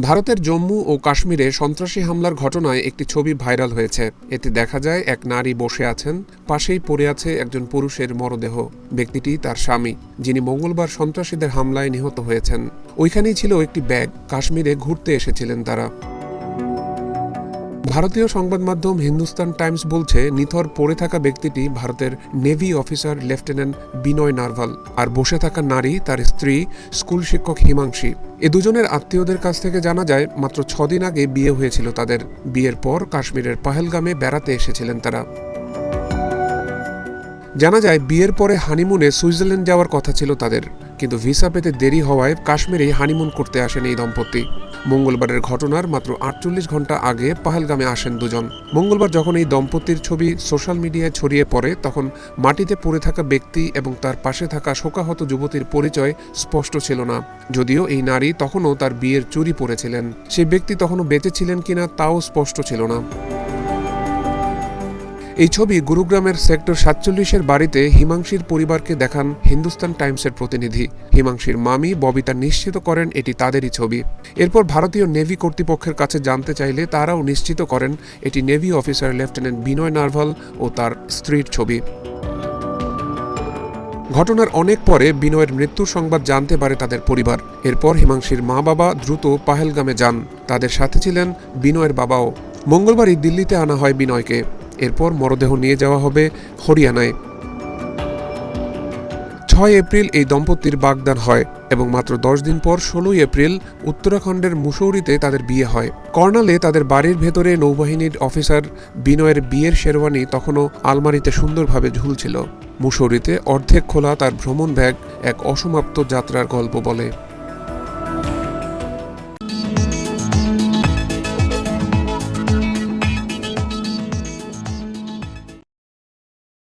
ভারতের জম্মু ও কাশ্মীরে সন্ত্রাসী হামলার ঘটনায় একটি ছবি ভাইরাল হয়েছে। এতে দেখা যায়, এক নারী বসে আছেন, পাশেই পড়ে আছে একজন পুরুষের মরদেহ। ব্যক্তিটি তার স্বামী, যিনি মঙ্গলবার সন্ত্রাসীদের হামলায় নিহত হয়েছেন। ওইখানেই ছিল একটি ব্যাগ। কাশ্মীরে ঘুরতে এসেছিলেন তারা। ভারতীয় সংবাদ মাধ্যম হিন্দুস্তান টাইমস বলছে, নিথর পড়ে থাকা ব্যক্তিটি ভারতের navy officer lieutenant Vinay Narwal আর বসে থাকা নারী তার স্ত্রী, স্কুল শিক্ষক হিমাংশী। এ দুজনের আত্মীয়দের কাছ থেকে জানা যায়, মাত্র ছদিন আগে বিয়ে হয়েছিল তাদের। বিয়ের পর কাশ্মীরের পাহেলগামে বেড়াতে এসেছিলেন তারা। জানা যায়, বিয়ের পরে হানিমুনে সুইজারল্যান্ড যাওয়ার কথা ছিল তাদের। কিন্তু ভিসা পেতে দেরি হওয়ায় কাশ্মীরেই হানিমুন করতে আসেন এই দম্পতি। মঙ্গলবারের ঘটনার মাত্র আটচল্লিশ ঘণ্টা আগে পাহেলগামে আসেন দুজন। মঙ্গলবার যখন এই দম্পতির ছবি সোশ্যাল মিডিয়ায় ছড়িয়ে পড়ে, তখন মাটিতে পড়ে থাকা ব্যক্তি এবং তার পাশে থাকা শোকাহত যুবতীর পরিচয় স্পষ্ট ছিল না। যদিও এই নারী তখনও তার বিয়ের চুরি পরেছিলেন সেই ব্যক্তি তখনও বেঁচে ছিলেন কিনা তাও স্পষ্ট ছিল না। এই ছবি গুরুগ্রামের সেক্টর সাতচল্লিশের বাড়িতে হিমাংশীর পরিবারকে দেখান হিন্দুস্তান টাইমসের প্রতিনিধি। হিমাংশীর মামি ববিতা নিশ্চিত করেন এটি তাদেরই ছবি। এরপর ভারতীয় নেভি কর্তৃপক্ষের কাছে জানতে চাইলে তারাও নিশ্চিত করেন এটি navy officer lieutenant Vinay Narwal ও তার স্ত্রীর ছবি। ঘটনার অনেক পরে বিনয়ের মৃত্যুর সংবাদ জানতে পারে তাদের পরিবার। এরপর হিমাংশীর মা বাবা দ্রুত পাহেলগামে যান। তাদের সাথে ছিলেন বিনয়ের বাবাও। মঙ্গলবারই দিল্লিতে আনা হয় বিনয়কে। এরপর মরদেহ নিয়ে যাওয়া হবে হরিয়ানায়। ছয় এপ্রিল এই দম্পতির বাগদান হয় এবং মাত্র দশ দিন পর ষোলোই এপ্রিল উত্তরাখণ্ডের মুসৌরিতে তাদের বিয়ে হয়। কর্নালে তাদের বাড়ির ভেতরে নৌবাহিনীর অফিসার বিনয়ের বিয়ের শেরওয়ানি তখনও আলমারিতে সুন্দরভাবে ঝুলছিল। মুসৌরিতে অর্ধেক খোলা তার ভ্রমণ ব্যাগ এক অসমাপ্ত যাত্রার গল্প বলে।